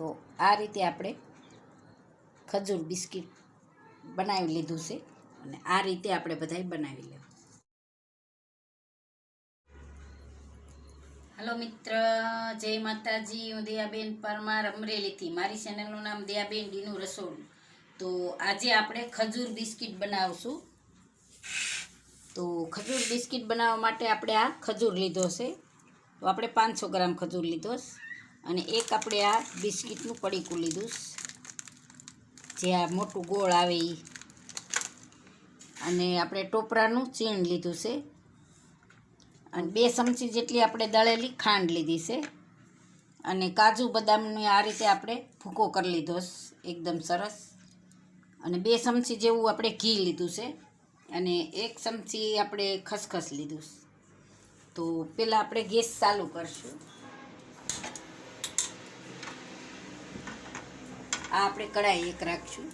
તો આ રીતે આપણે ખજૂર બિસ્કિટ બનાવી લીધું છે અને આ રીતે આપણે બધાય બનાવી લેવું. હલો મિત્ર, જય માતાજી. હું દયાબેન પરમાર અમરેલીથી. મારી ચેનલનું નામ દયાબેન ડીનું રસોડું. તો આજે આપણે ખજૂર બિસ્કિટ બનાવશું. તો ખજૂર બિસ્કિટ બનાવવા માટે આપણે આ ખજૂર લીધો છે. તો આપણે પાંચસો ગ્રામ ખજૂર લીધો છે. અને એક આપણે આ બિસ્કિટનું પડીકું લીધું જે આ મોટું ગોળ આવે એ અને આપણે ટોપરાનું ચીણ લીધું છે. અને બે ચમચી જેટલી આપણે દળેલી ખાંડ લીધી છે. અને કાજુ બદામને આ રીતે આપણે ભૂકો કરી લીધો એકદમ સરસ. અને બે ચમચી જેવું આપણે ઘી લીધું છે. અને એક ચમચી આપણે ખસખસ લીધું તો પહેલાં આપણે ગેસ ચાલુ કરશું. આ આપણે કઢાઈ એક રાખશું.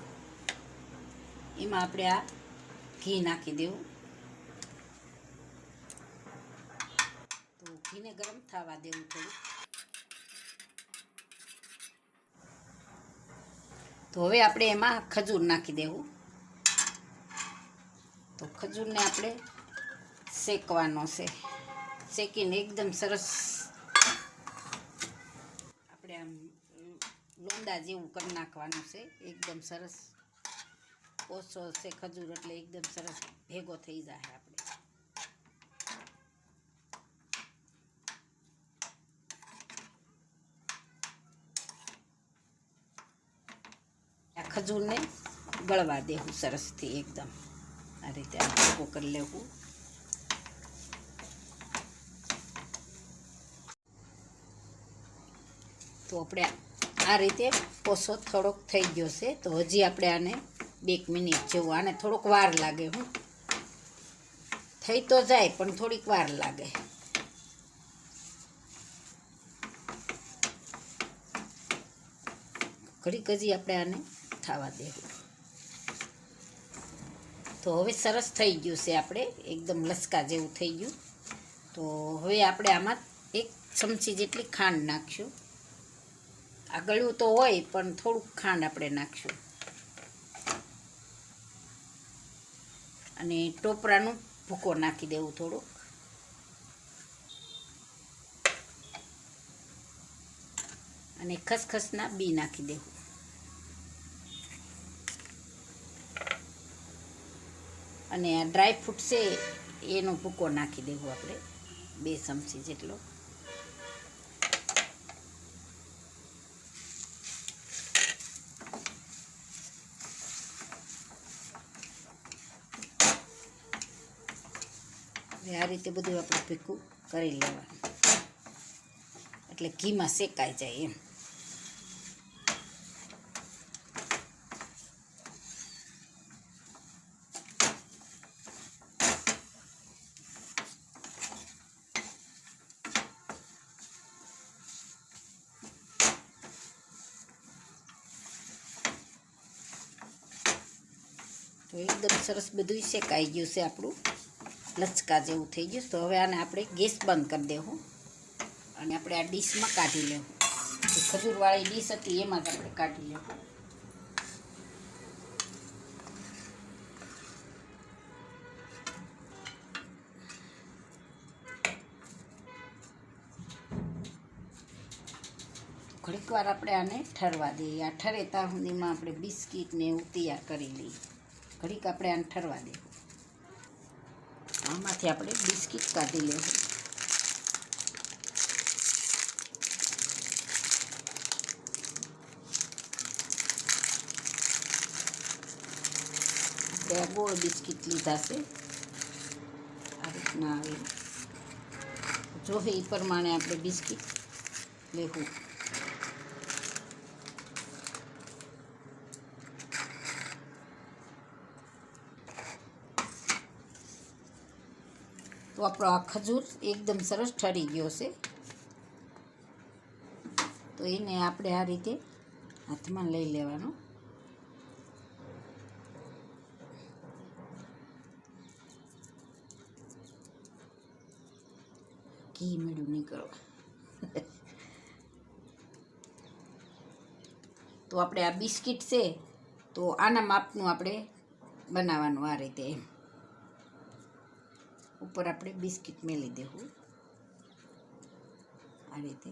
એમાં આપણે આ ઘી નાખી દેવું. તો ઘીને ગરમ થવા દેવું થોડું. તો હવે આપણે એમાં ખજૂર નાખી દેવું. તો ખજૂરને આપણે શેકવાનો છે. શેકીને એકદમ સરસ આપણે આમ લોંદા જેવું કરી નાખવાનું છે. એકદમ સરસ ઓછો છે ખજૂર એટલે એકદમ સરસ ભેગો થઈ જાય આપણે. આ ખજૂરને ગળવા દેવું સરસથી એકદમ. આ રીતે ભેગો કરી લેવું. તો આપણે આ રીતે કોસો થોડોક થઈ ગયો છે. તો હજી આપણે આને બે મિનિટ જેવું, આને થોડોક વાર લાગે હું. થઈ તો જાય, પણ થોડીક વાર લાગે. ઘડીક હજી આપણે આને થવા દેવું. તો હવે સરસ થઈ ગયું છે આપણે, એકદમ લસકા જેવું થઈ ગયું. તો હવે આપણે આમાં એક ચમચી જેટલી ખાંડ નાખશું. આ ગળ્યું તો હોય, પણ થોડુંક ખાંડ આપણે નાખશું. અને ટોપરાનું ભૂકો નાખી દેવું થોડુંક. અને ખસખસના બી નાખી દેવું. અને આ ડ્રાય ફ્રૂટ છે, એનો ભૂકો નાખી દેવું આપણે, બે ચમચી જેટલો. હવે આ રીતે બધું આપણે ભેગું કરી લેવાનું. એટલે ઘીમાં શેકાઈ જાય એમ. તો એકદમ સરસ બધું શેકાઈ ગયું છે આપણું. લચકા જેવું થઈ ગયું. તો હવે આને આપણે ગેસ બંધ કરી દેવું. અને આપણે આ ડીશમાં કાઢી લેવું. ખજૂરવાળી ડીશ હતી એમાં જ આપણે કાઢી લેવું. ઘડીક વાર આપણે આને ઠરવા દઈએ. આ ઠરે ત્યાં સુધીમાં આપણે બિસ્કિટ ને એવું તૈયાર કરી લઈએ. ઘડીક આપણે આને ઠરવા દેવું આમાંથી આપણે બિસ્કિટ કાઢી લેવું. આપણે ગોળ બિસ્કિટ લીધા છે. આ રીતના આવે. જો એ પ્રમાણે આપણે બિસ્કિટ લેવું. તો આપણો આ ખજૂર એકદમ સરસ ઠરી ગયો છે. તો એને આપણે આ રીતે હાથમાં લઈ લેવાનો. ઘી મેળું નીકળવા તો આપણે આ બિસ્કિટ છે, તો આના માપનું આપણે બનાવવાનું આ રીતે એમ. ઉપર આપણે બિસ્કિટ મેલી દેવું. આ રીતે.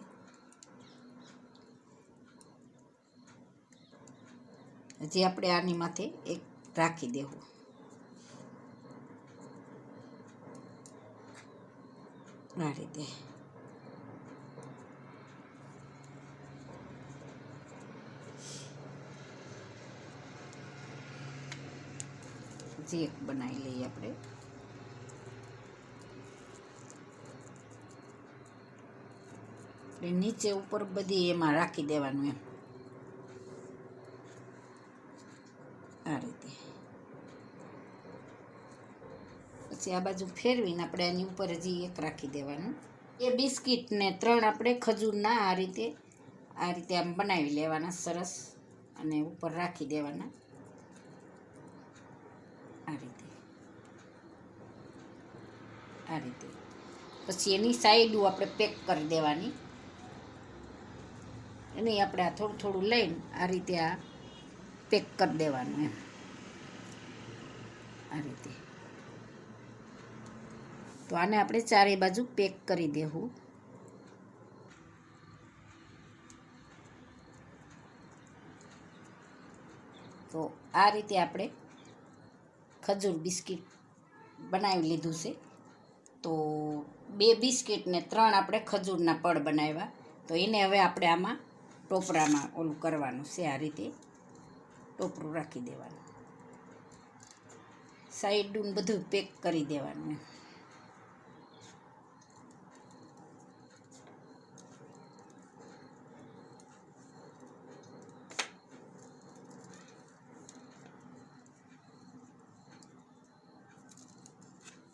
હજી આપણે આની માથે એક રાખી દેવું. આ રીતે. હજી એક બનાવી લઈએ આપણે. એટલે નીચે ઉપર બધી એમાં રાખી દેવાનું એમ. આ રીતે. પછી આ બાજુ ફેરવીને આપણે આની ઉપર હજી એક રાખી દેવાનું. એ બિસ્કિટને ત્રણ આપણે ખજૂરના આ રીતે આ રીતે આમ બનાવી લેવાના સરસ અને ઉપર રાખી દેવાના. આ રીતે. આ રીતે. પછી એની સાઈડું આપણે પેક કરી દેવાની. એની આપણે આ થોડું થોડું લઈને આ રીતે આ પેક કરી દેવાનું એમ. આ રીતે. તો આને આપણે ચારે બાજુ પેક કરી દેવું. તો આ રીતે આપણે ખજૂર બિસ્કિટ બનાવી લીધું છે. તો બે બિસ્કિટને ત્રણ આપણે ખજૂરના પડ બનાવ્યા. તો એને હવે આપણે આમાં ટોપરામાં ઓલું કરવાનું છે આ રીતે. ટોપરું રાખી દેવાનું. સાઈડનું બધું પેક કરી દેવાનું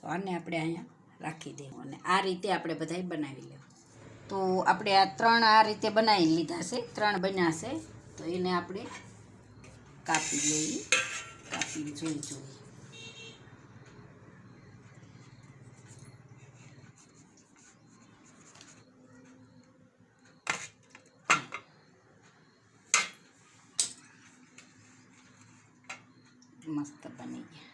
આને આપણે અહીંયા રાખી દેવું અને આ રીતે આપણે બધાય બનાવી લેવું. તો આપણે આ ત્રણ આ રીતે બનાવી લીધા છે, ત્રણ બન્યા છે. તો એને આપણે કાપી લઈએ, કાપી જોઈ જોઈએ મસ્ત બની ગયા.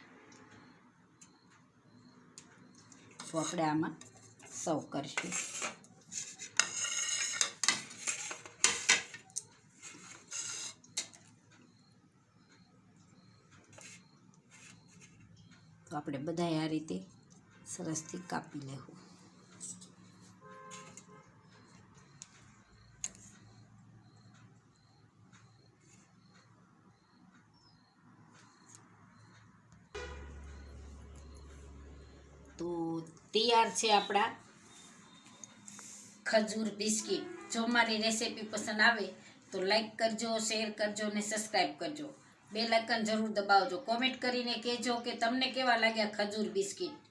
તો આપણે આમાં સર્વ કરીશું. આપણે બધા આ રીતે સરસથી કાપી લેવું. તો તૈયાર છે આપણા ખજૂર બિસ્કિટ. જો મારી રેસીપી પસંદ આવે તો લાઈક કરજો, શેર કરજો અને સબસ્ક્રાઈબ કરજો. બે લાઇકન જરૂર દબાવજો. કોમેન્ટ કરીને કહેજો કે તમને કેવા લાગ્યા ખજૂર બિસ્કિટ?